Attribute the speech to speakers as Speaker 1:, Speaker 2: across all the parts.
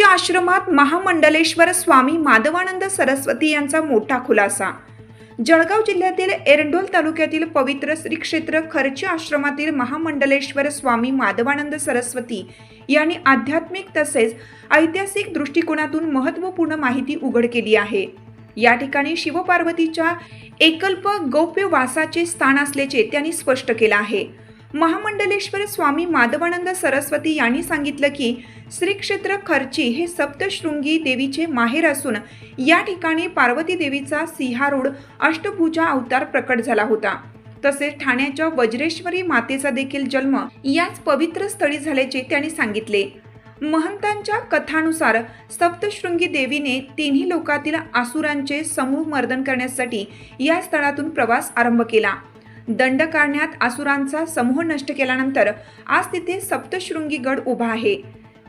Speaker 1: आश्रमात महामंडलेश्वर स्वामी माधवानंद सरस्वती यांचा मोठा खुलासा. जळगाव जिल्ह्यातील एरंडोल तालुक्यातील पवित्र श्री क्षेत्र खर्ची आश्रमातील महामंडलेश्वर स्वामी माधवानंद सरस्वती यांनी आध्यात्मिक तसेच ऐतिहासिक दृष्टिकोनातून महत्त्वपूर्ण माहिती उघड केली आहे. या ठिकाणी शिवपार्वतीच्या एकल्प गौप्य वासाचे स्थान असल्याचे त्यांनी स्पष्ट केलं आहे. महामंडलेश्वर स्वामी माधवानंद सरस्वती यांनी सांगितलं की श्री क्षेत्र खर्ची हे सप्तशृंगी देवीचे माहेर असून या ठिकाणी पार्वती देवीचा सिंहारूढ अष्टभुजा अवतार प्रकट झाला होता. तसेच ठाण्याच्या वज्रेश्वरी मातेचा देखील जन्म याच पवित्र स्थळी झाल्याचे त्यांनी सांगितले. महंतांच्या कथानुसार सप्तशृंगी देवीने तिन्ही लोकातील आसुरांचे समूह मर्दन करण्यासाठी या स्थळातून प्रवास आरंभ केला. दंड काढण्यात आसुरांचा समूह नष्ट केल्यानंतर आज तिथे सप्तशृंगी गड उभा आहे.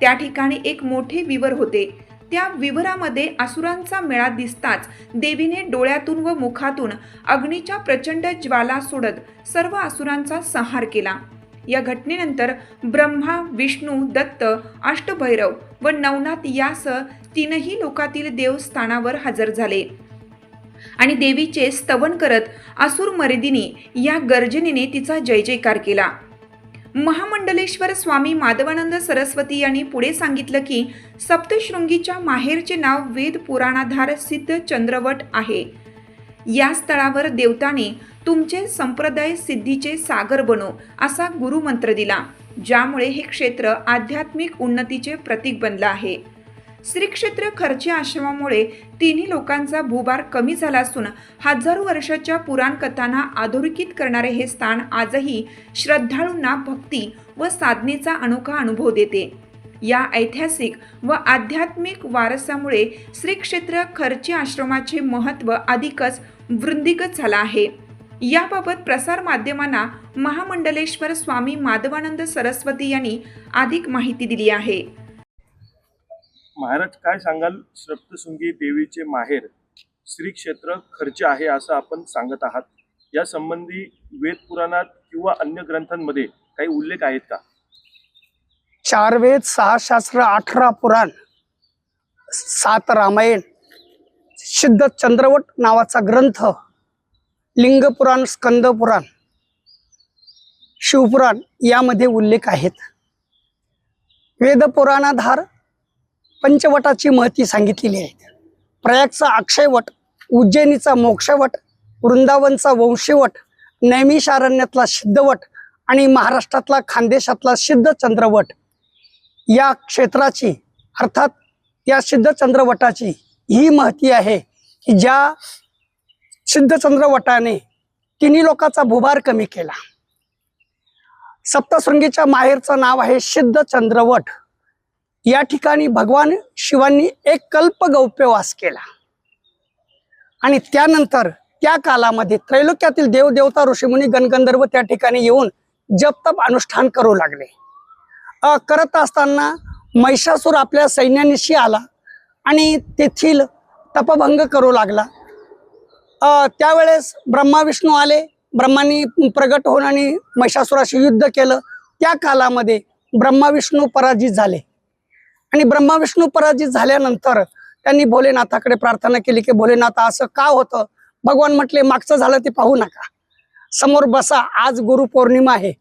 Speaker 1: त्या ठिकाणी एक मोठे विवर होते. त्या विवरामध्ये असुरांचा मेळा दिसताच देवीने डोळ्यातून व मुखातून अग्नीच्या प्रचंड ज्वाला सोडत सर्व असुरांचा संहार केला. या घटनेनंतर ब्रह्मा विष्णू दत्त अष्टभैरव व नवनाथ यासह तीनही लोकातील देव स्थानावर हजर झाले. आणि देवीचे स्तवन करत असुर मर्दिनी या गर्जनेने तिचा जय जयकार केला. महामंडलेश्वर स्वामी माधवानंद सरस्वती यांनी पुढे सांगितलं की सप्तशृंगीच्या माहेरचे नाव वेद पुराणाधार सिद्ध चंद्रवट आहे. या स्थळावर देवताने तुमचे संप्रदाय सिद्धीचे सागर बनो असा गुरुमंत्र दिला ज्यामुळे हे क्षेत्र आध्यात्मिक उन्नतीचे प्रतीक बनलं आहे. श्री क्षेत्र खर्ची आश्रमामुळे तिन्ही लोकांचा भूभार कमी झाला असून हजारो वर्षाच्या पुराण कथांना अधोरेखित करणारे हे स्थान आजही श्रद्धाळूंना भक्ती व साधनेचा अनोखा अनुभव देते. या ऐतिहासिक व आध्यात्मिक वारसामुळे श्री क्षेत्र खर्ची आश्रमाचे महत्त्व अधिकच वृद्धिगत झालं आहे. याबाबत प्रसार माध्यमांना महामंडलेश्वर स्वामी माधवानंद सरस्वती यांनी अधिक माहिती दिली आहे.
Speaker 2: महाराज काय सांगाल? सप्तशृंगी देवीचे माहेर श्री क्षेत्र खर्च आहे असं आपण सांगत आहात. या संबंधी वेद पुराणात किंवा अन्य ग्रंथांमध्ये काही उल्लेख आहेत का?
Speaker 3: चार वेद सहा शास्त्र अठरा पुराण सात रामायण सिद्ध चंद्रवट नावाचा ग्रंथ लिंग पुराण स्कंद पुराण शिवपुराण यामध्ये उल्लेख आहेत. वेद पुराणाधार पंचवटाची महती सांगितलेली आहे. प्रयागचा अक्षयवट उज्जैनीचा मोक्षवट वृंदावनचा वंशीवट नैमिषारण्यातला सिद्धवट आणि महाराष्ट्रातला खानदेशातला सिद्ध चंद्रवट या क्षेत्राची अर्थात या सिद्ध चंद्रवटाची ही महती आहे की ज्या सिद्ध चंद्रवटाने तिन्ही लोकांचा भुभार कमी केला. सप्तशृंगीच्या माहेरचं नाव आहे सिद्ध चंद्रवट या ठिकाणी भगवान शिवांनी एक कल्प गौप्यवास केला. आणि त्यानंतर त्या कालामध्ये त्रैलोक्यातील देवदेवता ऋषीमुनी गणगंधर्व त्या ठिकाणी येऊन जपतप अनुष्ठान करू लागले. अ, करत असताना महिषासूर आपल्या सैन्यानिशी आला आणि तेथील तपभंग करू लागला. त्यावेळेस ब्रह्मा विष्णू आले. ब्रह्मांनी प्रगट होऊन आणि महिषासुराशी युद्ध केलं. त्या कालामध्ये ब्रह्मा विष्णू पराजित झाले. आणि ब्रह्माविष्णू पराजित झाल्यानंतर त्यांनी भोलेनाथाकडे प्रार्थना केली की भोलेनाथ असं का होतं? भगवान म्हटले मागचं झालं ते पाहू नका. समोर बसा आज गुरुपौर्णिमा आहे.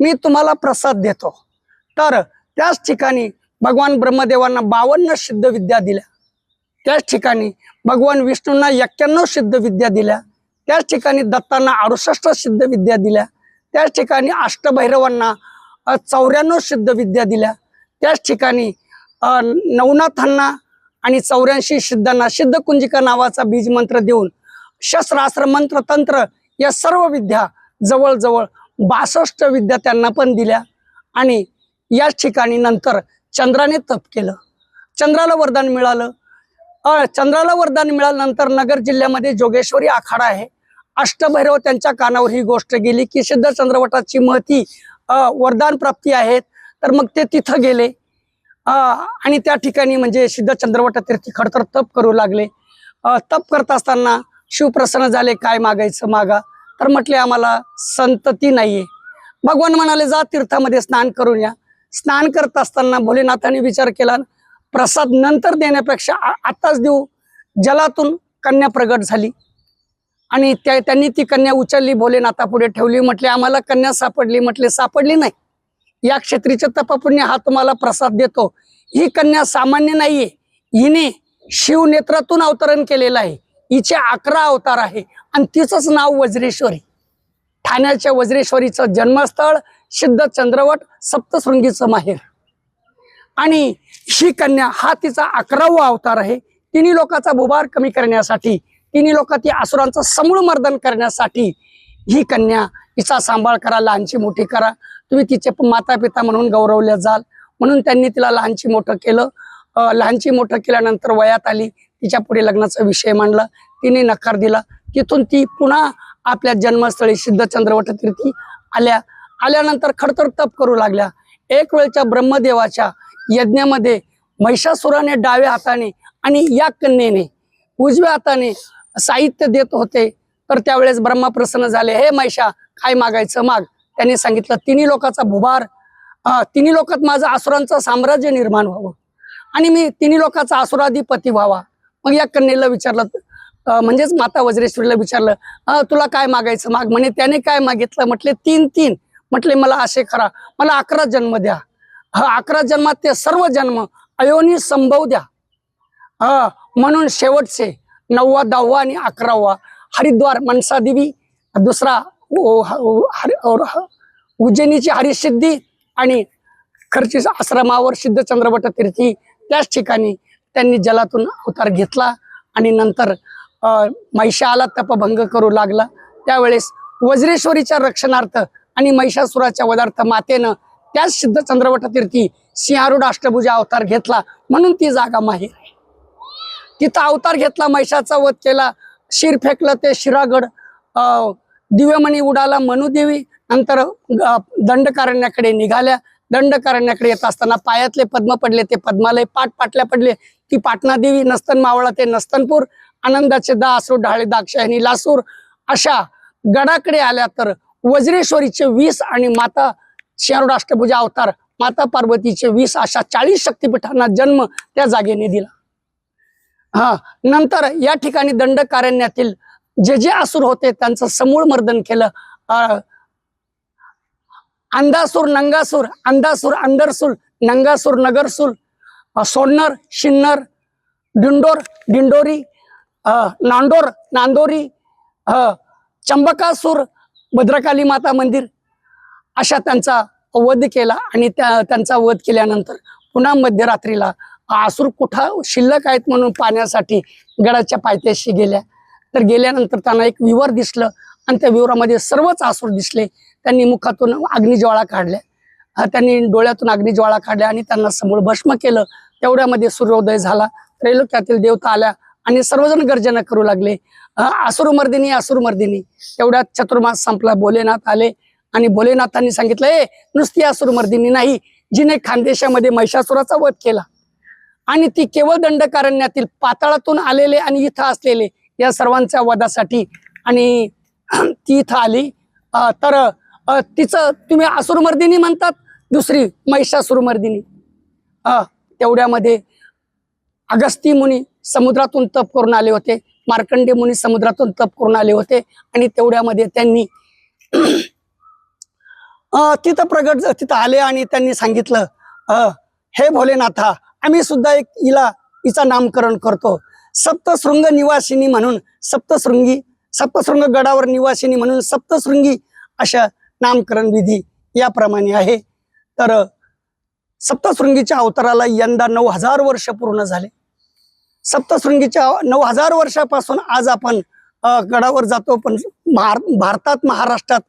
Speaker 3: मी तुम्हाला प्रसाद देतो. तर त्याच ठिकाणी भगवान ब्रह्मदेवांना बावन्न सिद्ध विद्या दिल्या. त्याच ठिकाणी भगवान विष्णूंना एक्क्याण्णव सिद्ध विद्या दिल्या. त्याच ठिकाणी दत्तांना अडुसष्ट सिद्ध विद्या दिल्या. त्याच ठिकाणी अष्टभैरवांना चौऱ्याण्णव सिद्ध विद्या दिल्या. त्याच ठिकाणी नवनाथांना आणि चौऱ्याऐंशी सिद्धांना सिद्धकुंजिका नावाचा बीजमंत्र देऊन शस्त्रास्त्र मंत्र तंत्र या सर्व विद्या जवळजवळ बासष्ट विद्या त्यांना पण दिल्या. आणि याच ठिकाणी नंतर चंद्राने तप केलं. चंद्राला वरदान मिळालं. चंद्राला वरदान मिळाल्यानंतर नगर जिल्ह्यामध्ये जोगेश्वरी आखाडा आहे. अष्टभैरव त्यांच्या कानावर ही गोष्ट गेली की सिद्ध चंद्रवटाची महती वरदान प्राप्ती आहेत. तर मग ते तिथं गेले. आणि त्या ठिकाणी म्हणजे सिद्ध चंद्रवट तीर्थी खडतर तप करू लागले. तप करत असताना शिवप्रसन्न झाले काय मागायचं मागा? तर म्हटले आम्हाला संतती नाहीये. भगवान म्हणाले जा तीर्थामध्ये स्नान करून या. स्नान करत असताना भोलेनाथाने विचार केला प्रसाद नंतर देण्यापेक्षा आताच आत्ताच देऊ. जलातून कन्या प्रगट झाली. आणि त्या त्यांनी ती कन्या उचलली भोलेनाथा पुढे ठेवली म्हटले आम्हाला कन्या सापडली. म्हटले सापडली नाही. या क्षेत्रीचे तपपुण्य हा तुम्हाला प्रसाद देतो. ही कन्या सामान्य नाहीये. हिने शिवनेत्रातून अवतरण केलेलं आहे. हिचे अकरा अवतार आहे आणि तिचंच नाव वज्रेश्वरी. ठाण्याच्या वज्रेश्वरीचं जन्मस्थळ सिद्ध चंद्रवट सप्तशृंगीचं माहेर. आणि ही कन्या हा तिचा अकरावा अवतार आहे. तिन्ही लोकांचा भुभार कमी करण्यासाठी तिन्ही लोक ती असुरांचं समूळ मर्दन करण्यासाठी ही कन्या हिचा सांभाळ करा लहानची मोठी करा. तुम्ही तिचे माता पिता म्हणून गौरवले जाल. म्हणून त्यांनी तिला लहानची मोठं केलं. लहानची मोठं केल्यानंतर वयात आली. तिच्या पुढे लग्नाचा विषय मांडला. तिने नकार दिला. तिथून ती पुन्हा आपल्या जन्मस्थळी सिद्ध चंद्रवट तीर्थी आल्या. आल्यानंतर खडतर तप करू लागल्या. एक वेळच्या ब्रह्मदेवाच्या यज्ञामध्ये महिषासुराने डाव्या हाताने आणि या कन्येने उजव्या हाताने साहित्य देत होते. तर त्यावेळेस ब्रह्मा प्रसन्न झाले. हे महिषा काय मागायचं? माग. त्यांनी सांगितलं तिन्ही लोकांचा भुभार तिन्ही लोकात माझं आसुरांचं साम्राज्य निर्माण व्हावं आणि मी तिन्ही लोकांचा आसुराधिपती व्हावा. मग या कन्येला विचारलं म्हणजेच माता वज्रेश्वरीला विचारलं तुला काय मागायचं? माग. म्हणे त्याने काय मागितलं? म्हटले तीन तीन. म्हटले मला असे खरा मला अकरा जन्म द्या. अकरा जन्मात ते सर्व जन्म अयोनी संभव द्या. म्हणून शेवटचे नववा दहावा आणि अकरावा हरिद्वार मनसा देवी दुसरा और- उज्जैनीची हरिसिद्धी आणि खर्ची आश्रमावर सिद्ध चंद्रवट तीर्थी त्याच ठिकाणी त्यांनी जलातून अवतार घेतला आणि नंतर अं, महिषाला तपभंग करू लागला. त्यावेळेस वज्रेश्वरीच्या रक्षणार्थ आणि महिषासुराच्या वदार्थ मातेनं त्याच सिद्ध चंद्रवट तीर्थी सिंहारूढ अष्टभुजा अवतार घेतला. म्हणून ती जागा माहीर आहे. तिथं अवतार घेतला महिषाचा वध केला शिर फेकलं ते शिरागड दिव्यमणी उडाला मनुदेवी नंतर दंडकारण्याकडे निघाल्या. दंडकारण्याकडे येत असताना पायातले पद्म पडले ते पद्मालय पाट पाटल्या पडले. ती पाटणादेवी नस्तन मावळा ते नस्तनपूर आनंदाचे दा असू ढाळे दाक्षायणी लासूर अशा गडाकडे आल्या तर वज्रेश्वरीचे वीस आणि माता शियारूढ अवतार माता पार्वतीचे वीस अशा चाळीस शक्तिपीठांना जन्म त्या जागेने दिला. हा नंतर या ठिकाणी दंड कारण्यातील जे जे असुर होते त्यांचं समूळ मर्दन केलं. अंधासूर नंगासूर अंधासूर अंधरसूल नंगासूर नगरसूर सोन्नर शिन्नर डिंडोर डिंडोरी नांडोर नांदोर नांदोरी चंबकासूर भद्रकाली माता मंदिर अशा त्यांचा वध केला आणि त्या त्यांचा वध केल्यानंतर पुन्हा मध्यरात्रीला आसूर कुठं शिल्लक आहेत म्हणून पाण्यासाठी गडाच्या पायथ्याशी गेल्या. तर गेल्यानंतर त्यांना एक विवर दिसलं आणि त्या विवरामध्ये सर्वच आसूर दिसले. त्यांनी मुखातून अग्निज्वाळा काढल्या. त्यांनी डोळ्यातून अग्निज्वाळा काढल्या आणि त्यांना समोर भस्म केलं. तेवढ्यामध्ये सूर्योदय झाला. त्रैलोक्यातील देवता आल्या आणि सर्वजण गर्जना करू लागले. अं, असुरमर्दिनी असुरमर्दिनी तेवढ्यात चतुर्मास संपला. भोलेनाथ आले आणि भोलेनाथांनी सांगितलं ए नुसती असुरमर्दिनी नाही. जिने खानदेशामध्ये महिषासुराचा वध केला. आणि ती केवळ दंडकारण्यातील पाताळातून आलेले आणि इथं असलेले या सर्वांच्या वधासाठी. आणि ती इथं आली. तर तिचं तुम्ही असुरमर्दिनी म्हणतात दुसरी महिषासुरमर्दिनी. तेवढ्यामध्ये अगस्ती मुनी समुद्रातून तप करून आले होते. मार्कंडे मुनी समुद्रातून तप करून आले होते. आणि तेवढ्यामध्ये त्यांनी तिथं प्रगट तिथं आले आणि त्यांनी सांगितलं हे भोलेनाथा आम्ही सुद्धा एक हिला हिचा नामकरण करतो. सप्तशृंग निवासिनी म्हणून सप्तशृंगी सप्तशृंग गडावर निवासिनी म्हणून सप्तशृंगी अशा नामकरण विधी याप्रमाणे आहे. तर सप्तशृंगीच्या अवताराला यंदा नऊ हजार वर्ष पूर्ण झाले. सप्तशृंगीच्या नऊ हजार वर्षापासून आज आपण गडावर जातो पण भार भारतात महाराष्ट्रात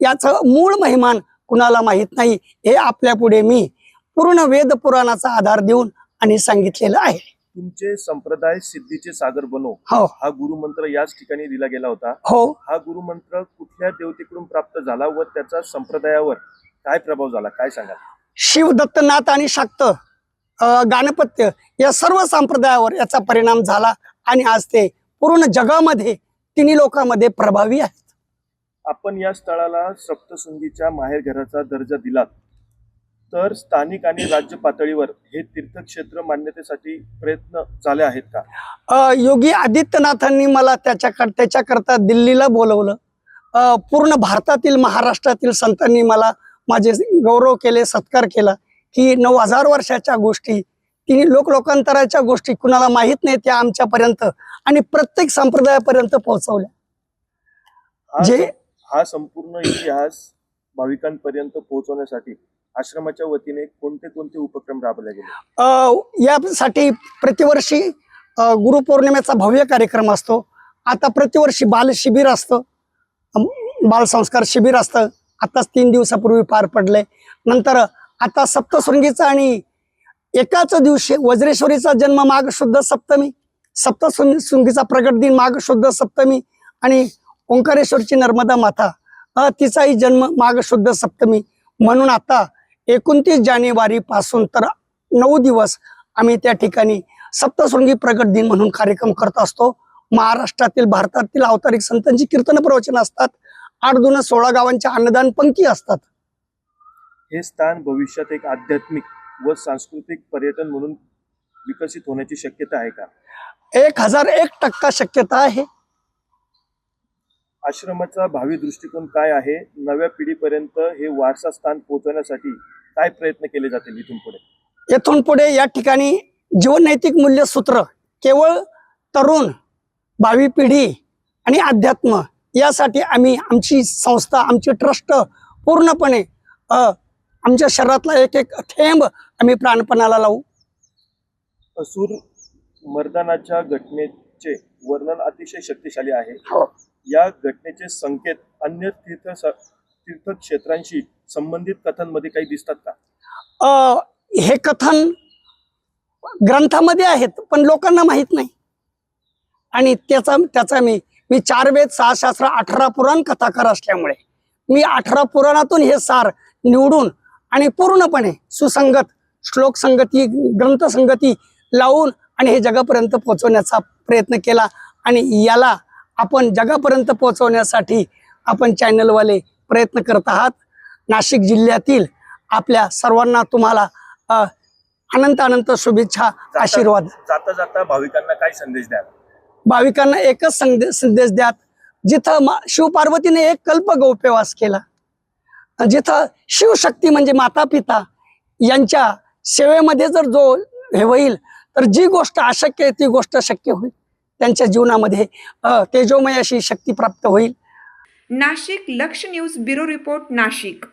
Speaker 3: याचं मूळ महिमान कुणाला माहीत नाही हे आपल्या पुढे मी पूर्ण वेद पुराणाचा आधार देऊन आणि सांगितलेलं आहे.
Speaker 2: तुमचे संप्रदाय सिद्धीचे सागर बनो
Speaker 3: हो.
Speaker 2: हा गुरुमंत्र याच ठिकाणी दिला गेला होता.
Speaker 3: हो.
Speaker 2: हा गुरुमंत्र कुठल्या देवतेकडून प्राप्त झाला व त्याचा संप्रदायावर काय प्रभाव झाला काय सांगाल?
Speaker 3: शिव दत्तनाथ आणि शाक्त अ, गाणपत्य या सर्व संप्रदायावर याचा परिणाम झाला आणि आज ते पूर्ण जगामध्ये तिन्ही लोकांमध्ये प्रभावी आहेत.
Speaker 2: आपण या स्थळाला सप्तशृंगीच्या माहेर घराचा दर्जा दिलात. तर स्थानिक आणि राज्य पातळीवर हे तीर्थक्षेत्र मान्यतेसाठी प्रयत्न झाले आहेत का?
Speaker 3: योगी आदित्यनाथांनी मला त्याच्याकड त्याच्याकरता दिल्लीला बोलवलं. पूर्ण भारतातील महाराष्ट्रातील संतांनी मला माझे गौरव केले सत्कार केला की नऊ हजार वर्षाच्या गोष्टी तिने लोकलोकांतराच्या गोष्टी कुणाला माहीत नाही त्या आमच्यापर्यंत आणि प्रत्येक संप्रदायापर्यंत पोहोचवल्या. जे-
Speaker 2: हा संपूर्ण इतिहास भाविकांपर्यंत पोहोचवण्यासाठी आश्रमाच्या वतीने कोणते कोणते उपक्रम राबवले गेले?
Speaker 3: यासाठी प्रतिवर्षी गुरुपौर्णिमेचा भव्य कार्यक्रम असतो. आता प्रतिवर्षी बाल शिबिर असतं. बालसंस्कार शिबिर असतं. आताच तीन दिवसापूर्वी पार पडले. नंतर आता सप्तशृंगीचा आणि एकाच दिवशी वज्रेश्वरीचा जन्म माघ शुद्ध सप्तमी सप्तशृंगीचा प्रगट दिन माघ शुद्ध सप्तमी आणि ओंकारेश्वरची नर्मदा माता तिचाही जन्म माघ शुद्ध सप्तमी म्हणून आता एकोणतीस जानेवारी पासून तर नऊ दिवस आम्ही त्या ठिकाणी सप्तशृंगी प्रगट दिन म्हणून कार्यक्रम करत असतो. महाराष्ट्रातील भारतातील अवतारिक संतांची कीर्तन प्रवचन असतात. आठ दोन सोळा गावांच्या अन्नदान पंक्ती असतात.
Speaker 2: हे स्थान भविष्यात एक आध्यात्मिक व सांस्कृतिक पर्यटन म्हणून विकसित होण्याची शक्यता आहे का?
Speaker 3: एक हजार एक टक्का शक्यता आहे.
Speaker 2: आश्रमाचा भावी दृष्टिकोन काय आहे? नव्या पिढीपर्यंत हे वारसा स्थान पोहोचवण्यासाठी काय प्रयत्न केले जातील इथून पुढे?
Speaker 3: येथून पुढे या ठिकाणी जीवननैतिक मूल्यसूत्र केवळ तरुण भावी पिढी आणि अध्यात्म यासाठी आम्ही आमची संस्था आमची ट्रस्ट पूर्णपणे अ, आमच्या शरीरातला एक एक थेंब आम्ही प्राणपणाला लावू.
Speaker 2: असुर मर्दानाच्या घटनेचे वर्णन अतिशय शक्तिशाली आहे.
Speaker 3: हो.
Speaker 2: या घटनेचे संकेत अन्य तीर्थ तीर्थक्षेत्रांशी संबंधित कथांमध्ये काही दिसतात का?
Speaker 3: हे कथन ग्रंथामध्ये आहेत पण लोकांना माहीत नाही. आणि त्याचा त्याचा मी मी चार वेद सहा शास्त्र अठरा पुराण कथाकार असल्यामुळे मी अठरा पुराणातून हे सार निवडून आणि पूर्णपणे सुसंगत श्लोक संगती ग्रंथसंगती लावून आणि हे जगापर्यंत पोहोचवण्याचा प्रयत्न केला आणि याला आपण जगापर्यंत पोहोचवण्यासाठी आपण चॅनलवाले प्रयत्न करत आहात. नाशिक जिल्ह्यातील आपल्या सर्वांना तुम्हाला अनंत अनंत शुभेच्छा आशीर्वाद.
Speaker 2: जाता जाता भाविकांना काय संदेश द्याल?
Speaker 3: भाविकांना एकच संदे संदेश द्यात जिथं शिवपार्वतीने एक कल्प गौप्यवास केला जिथं शिवशक्ती म्हणजे माता पिता यांच्या सेवेमध्ये जर जो हे होईल तर जी गोष्ट अशक्य आहे ती गोष्ट शक्य होईल. त्यांच्या जीवनामध्ये तेजोमय अशी शक्ती प्राप्त होईल.
Speaker 1: नाशिक लक्ष न्यूज ब्युरो रिपोर्ट नाशिक.